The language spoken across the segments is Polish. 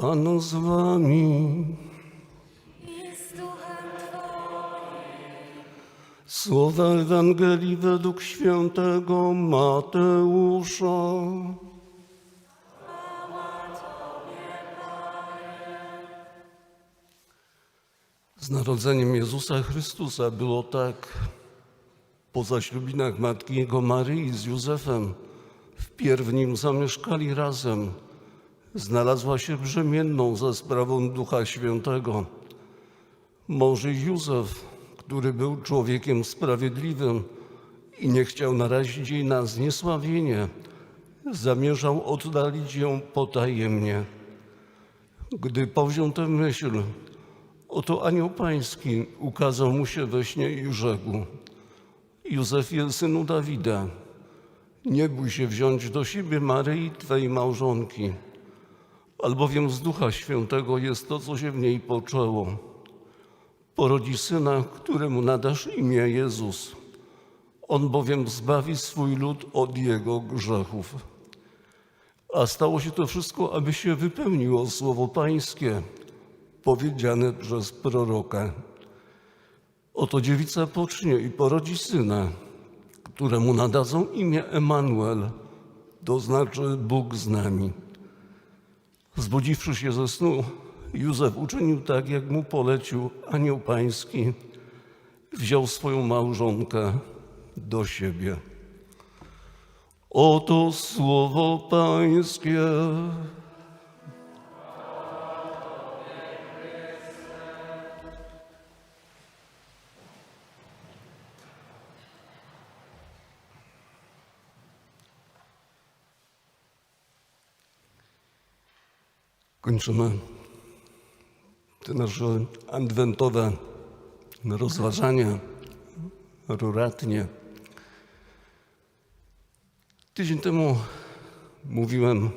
Pan z wami. Słowa Ewangelii według świętego Mateusza. Z narodzeniem Jezusa Chrystusa było tak. Po zaślubinach matki Jego Maryi z Józefem wpierw nim zamieszkali razem. Znalazła się brzemienną za sprawą Ducha Świętego. Mąż Józef, który był człowiekiem sprawiedliwym i nie chciał narazić jej na zniesławienie, zamierzał oddalić ją potajemnie. Gdy powziął tę myśl, oto anioł pański ukazał mu się we śnie i rzekł: Józefie, synu Dawida, nie bój się wziąć do siebie Maryi, Twej małżonki, albowiem z Ducha Świętego jest to, co się w niej poczęło porodzi syna, któremu nadasz imię Jezus. On bowiem zbawi swój lud od jego grzechów. A stało się to wszystko, aby się wypełniło słowo Pańskie, powiedziane przez proroka. Oto dziewica pocznie i porodzi syna, któremu nadadzą imię Emanuel, to znaczy Bóg z nami. Zbudziwszy się ze snu, Józef uczynił tak, jak mu polecił anioł pański. Wziął swoją małżonkę do siebie. Oto słowo pańskie. Kończymy te nasze adwentowe rozważania ruratnie. Tydzień temu mówiłem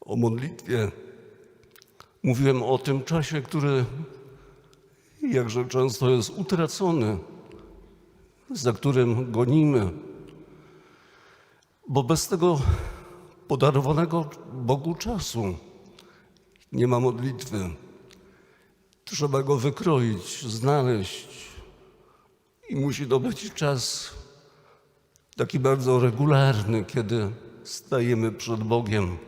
o modlitwie. Mówiłem o tym czasie, który jakże często jest utracony, za którym gonimy, bo bez tego podarowanego Bogu czasu nie ma modlitwy. Trzeba go wykroić, znaleźć i musi to być czas taki bardzo regularny, kiedy stajemy przed Bogiem.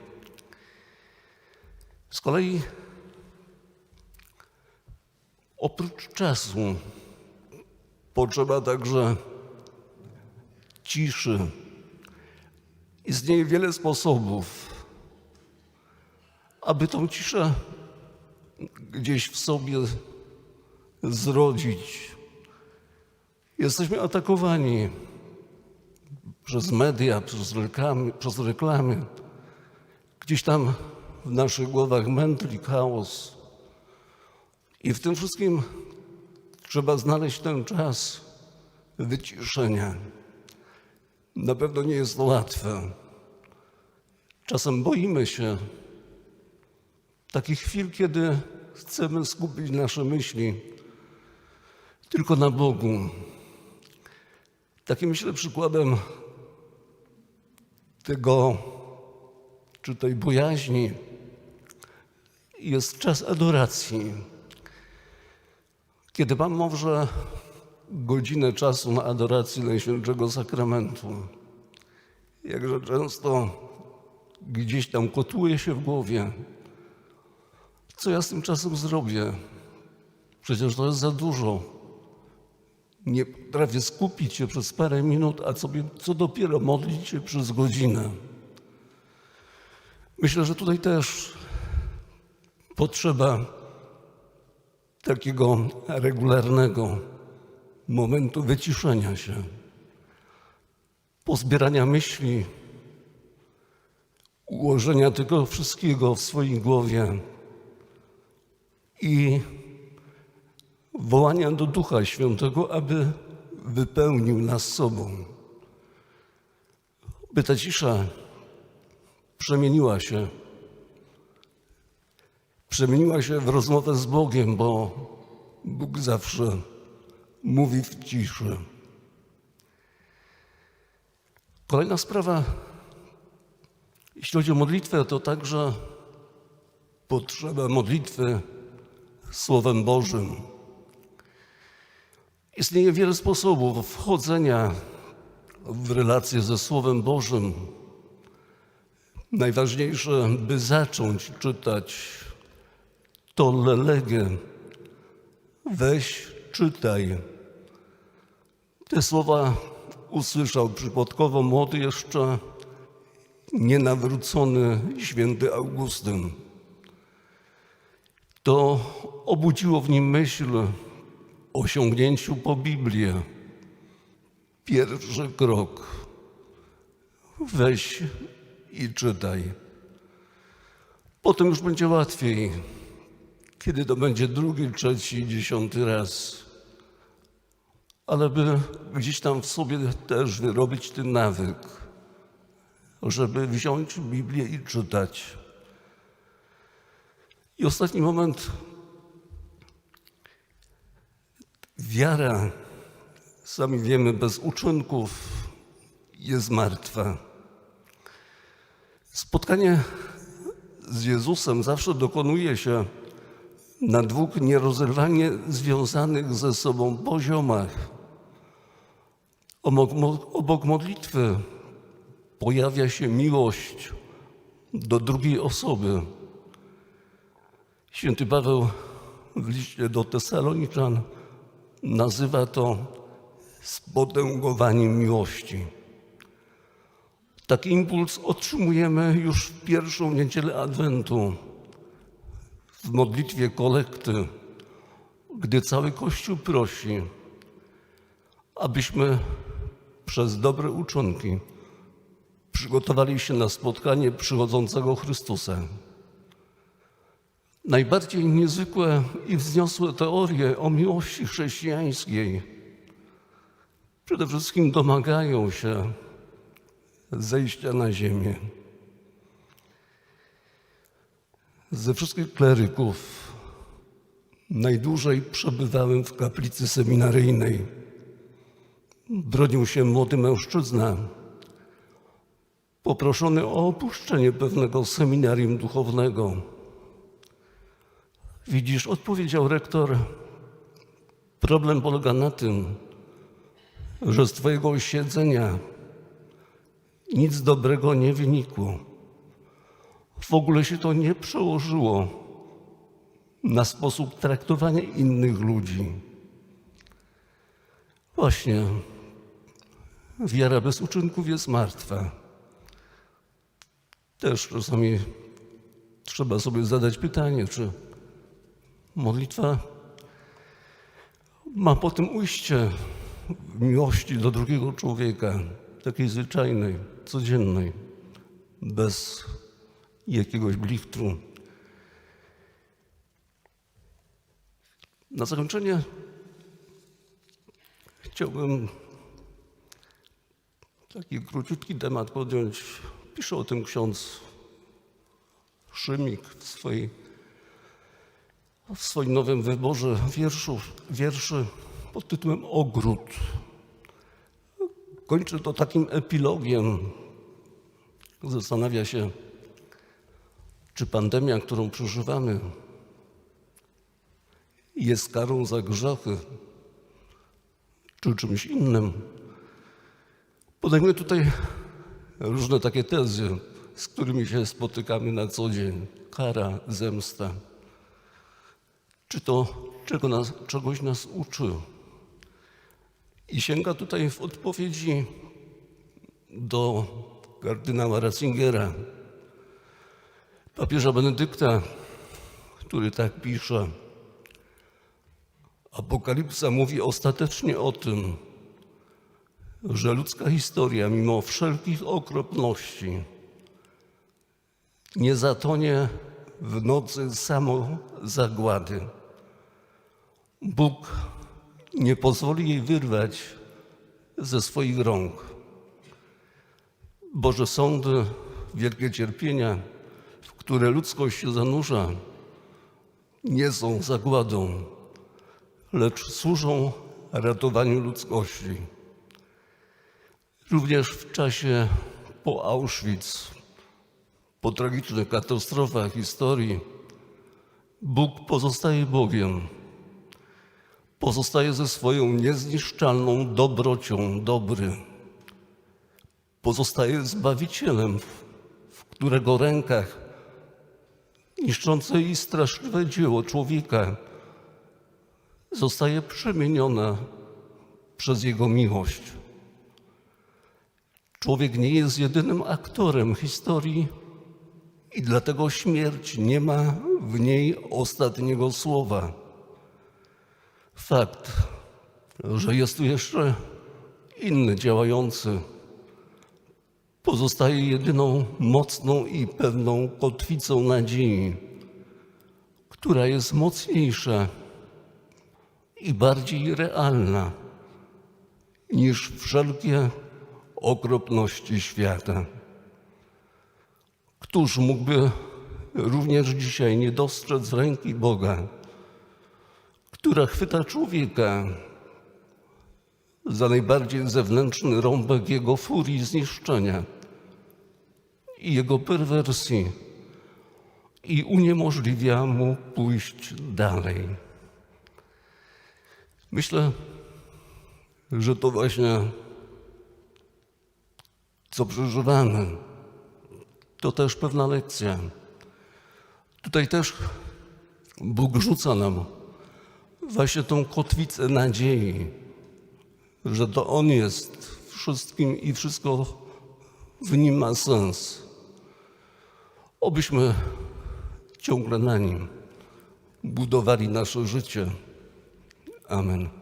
Z kolei oprócz czasu potrzeba także ciszy. Istnieje wiele sposobów, aby tą ciszę gdzieś w sobie zrodzić. Jesteśmy atakowani przez media, przez reklamy, przez reklamy. Gdzieś tam w naszych głowach mętli chaos. I w tym wszystkim trzeba znaleźć ten czas wyciszenia. Na pewno nie jest to łatwe. Czasem boimy się takich chwil, kiedy chcemy skupić nasze myśli tylko na Bogu. Takim myślę przykładem tego, czy tej bojaźni jest czas adoracji. Kiedy Pan może godzinę czasu na adorację Najświętszego Sakramentu, jakże często gdzieś tam kotłuje się w głowie, co ja z tym czasem zrobię? Przecież to jest za dużo. Nie potrafię skupić się przez parę minut, a sobie, co dopiero modlić się przez godzinę. Myślę, że tutaj też potrzeba takiego regularnego momentu wyciszenia się, pozbierania myśli, ułożenia tego wszystkiego w swojej głowie i wołania do Ducha Świętego, aby wypełnił nas sobą. By ta cisza przemieniła się, przemieniła się w rozmowę z Bogiem, bo Bóg zawsze mówi w ciszy. Kolejna sprawa, jeśli chodzi o modlitwę, to także potrzeba modlitwy Słowem Bożym. Istnieje wiele sposobów wchodzenia w relacje ze Słowem Bożym. Najważniejsze, by zacząć czytać to lelegę. Weź, czytaj. Te słowa usłyszał przypadkowo młody jeszcze nienawrócony święty Augustyn. To obudziło w nim myśl o sięgnięciu po Biblię. Pierwszy krok. Weź i czytaj. Potem już będzie łatwiej, kiedy to będzie drugi, trzeci, dziesiąty raz. Ale by gdzieś tam w sobie też wyrobić ten nawyk, żeby wziąć Biblię i czytać. I ostatni moment. Wiara, sami wiemy, bez uczynków jest martwa. Spotkanie z Jezusem zawsze dokonuje się na dwóch nierozerwalnie związanych ze sobą poziomach. Obok, obok modlitwy pojawia się miłość do drugiej osoby. Święty Paweł w liście do Tesaloniczan nazywa to spotęgowaniem miłości. Taki impuls otrzymujemy już w pierwszą niedzielę Adwentu, w modlitwie kolekty, gdy cały Kościół prosi, abyśmy przez dobre uczynki przygotowali się na spotkanie przychodzącego Chrystusa. Najbardziej niezwykłe i wzniosłe teorie o miłości chrześcijańskiej przede wszystkim domagają się zejścia na ziemię. Ze wszystkich kleryków najdłużej przebywałem w kaplicy seminaryjnej. Bronił się młody mężczyzna, poproszony o opuszczenie pewnego seminarium duchownego. Widzisz, odpowiedział rektor, problem polega na tym, że z Twojego siedzenia nic dobrego nie wynikło. W ogóle się to nie przełożyło na sposób traktowania innych ludzi. Właśnie, wiara bez uczynków jest martwa. Też czasami trzeba sobie zadać pytanie, czy modlitwa ma potem ujście miłości do drugiego człowieka, takiej zwyczajnej, codziennej, bez jakiegoś blichtru. Na zakończenie chciałbym taki króciutki temat podjąć. Pisze o tym ksiądz Szymik w swojej w swoim nowym wyborze wierszów, wierszy pod tytułem Ogród. Kończy to takim epilogiem. Zastanawia się, czy pandemia, którą przeżywamy, jest karą za grzechy, czy czymś innym. Podejmuję tutaj różne takie tezy, z którymi się spotykamy na co dzień. Kara, zemsta. Czy to czego nas, czegoś nas uczy? I sięga tutaj w odpowiedzi do kardynała Ratzingera, papieża Benedykta, który tak pisze. Apokalipsa mówi ostatecznie o tym, że ludzka historia, mimo wszelkich okropności, nie zatonie w nocy samozagłady. Bóg nie pozwoli jej wyrwać ze swoich rąk. Boże sądy, wielkie cierpienia, w które ludzkość się zanurza, nie są zagładą, lecz służą ratowaniu ludzkości. Również w czasie po Auschwitz, po tragicznych katastrofach historii, Bóg pozostaje Bogiem. Pozostaje ze swoją niezniszczalną dobrocią dobry. Pozostaje Zbawicielem, w- którego rękach niszczące i straszliwe dzieło człowieka zostaje przemienione przez Jego miłość. Człowiek nie jest jedynym aktorem historii i dlatego śmierć nie ma w niej ostatniego słowa. Fakt, że jest tu jeszcze inny działający, pozostaje jedyną mocną i pewną kotwicą nadziei, która jest mocniejsza i bardziej realna niż wszelkie okropności świata. Któż mógłby również dzisiaj nie dostrzec ręki Boga, która chwyta człowieka za najbardziej zewnętrzny rąbek jego furii zniszczenia i jego perwersji i uniemożliwia mu pójść dalej. Myślę, że to właśnie co przeżywamy, to też pewna lekcja. Tutaj też Bóg rzuca nam właśnie tą kotwicę nadziei, że to On jest wszystkim i wszystko w Nim ma sens. Obyśmy ciągle na Nim budowali nasze życie. Amen.